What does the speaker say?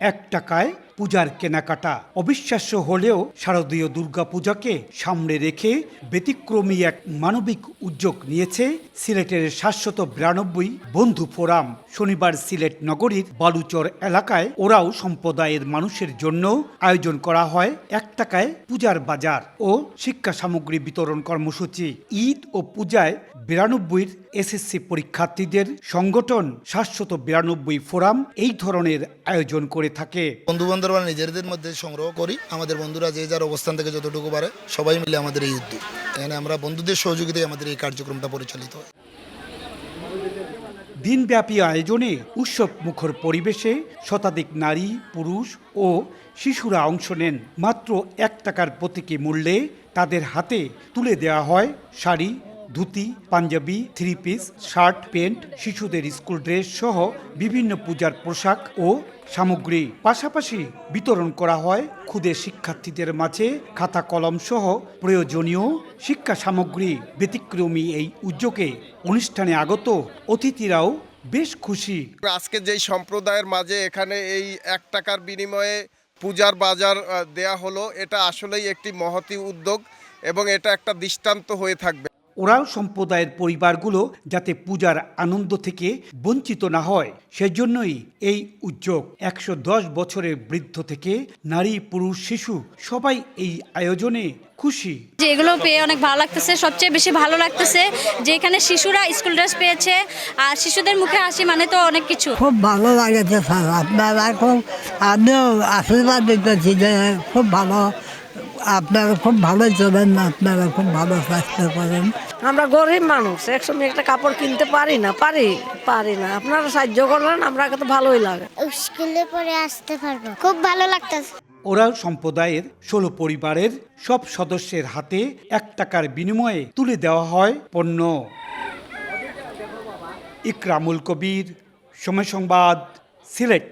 এক টাকায় পূজার কেনাকাটা। অবিশ্বাস্য হলেও শারদীয় দুর্গাপূজাকে সামনে রেখে ব্যতিক্রমী এক মানবিক উদ্যোগ নিয়েছে সিলেটের সাতশত বিরানব্বই বন্ধু ফোরাম। শনিবার সিলেট নগরীর বালুচর এলাকায় ওরাও সম্প্রদায়ের মানুষের জন্য আয়োজন করা হয় এক টাকায় পূজার বাজার ও শিক্ষা সামগ্রী বিতরণ কর্মসূচি। ঈদ ও পূজায় বিরানব্বইয়ের এসএসসি পরীক্ষার্থীদের সংগঠন সাতশত বিরানব্বই ফোরাম এই ধরনের আয়োজন করে থাকে। বন্ধু বান্ধবরা নিজেদের মধ্যে সংগ্রহ করি। আমাদের বন্ধুরা যে যার অবস্থান থেকে যতটুকু পারে, সবাই মিলে আমাদের এই উদ্যোগ। এখানে আমরা বন্ধুদের সহযোগিতায় আমাদের এই কার্যক্রমটা পরিচালিত হয়। দিনব্যাপী আয়োজনে উৎসব মুখর পরিবেশে শতাধিক নারী, পুরুষ ও শিশুরা অংশ নেন। মাত্র এক টাকার প্রতীকী মূল্যে তাদের হাতে তুলে দেওয়া হয় sari dhoti, panjabi three piece shirt pant শিশুদের স্কুল ড্রেস সহ বিভিন্ন পূজার পোশাক ও সামগ্রী। পাশাপাশি বিতরণ করা হয় ক্ষুদে শিক্ষার্থীদের মাঝে খাতা কলম সহ প্রয়োজনীয় শিক্ষা সামগ্রী। ব্যতিক্রমী এই উদ্যোগে অনুষ্ঠানে আগত অতিথিরাও বেশ খুশি। আজকে যেই সম্প্রদায়ের মাঝে এখানে এই এক টাকার বিনিময়ে পূজার বাজার দেয়া হলো, এটা আসলেই একটি মহতি উদ্যোগ এবং এটা একটা দৃষ্টান্ত হয়ে থাকবে। ওরাও সম্প্রদায়ের পরিবারগুলো যাতে পূজার আনন্দ থেকে বঞ্চিত না হয় সেজন্যই এই উদ্যোগ একশো দশ বছরের বৃদ্ধ থেকে নারী পুরুষ শিশু সবাই এই আয়োজনে খুশি। যে এগুলো পেয়ে অনেক ভালো লাগতেছে সবচেয়ে বেশি ভালো লাগতেছে যে এখানে শিশুরা স্কুল ড্রেস পেয়েছে আর শিশুদের মুখে হাসি মানে তো অনেক কিছু। খুব ভালো লাগেছে স্যার। আপনারা খুব আমিও আশীর্বাদ দিতেছি যে খুব ভালো আপনারা খুব ভালো চলেন আপনারা খুব ভালো স্বাস্থ্য করেন। আমরা গরিব মানুষ একসঙ্গে একটা কাপড় কিনতে পারি না পারি পারি না। আপনারা সাহায্য করলেন আমরা তো ভালোই লাগে। স্কুলে পরে আসতে পারব। খুব ভালো লাগতেছে। ওরাও সম্প্রদায়ের ষোলো পরিবারের সব সদস্যের হাতে এক টাকার বিনিময়ে তুলে দেওয়া হয় পণ্য। ইকরামুল কবির সময় সংবাদ সিলেট।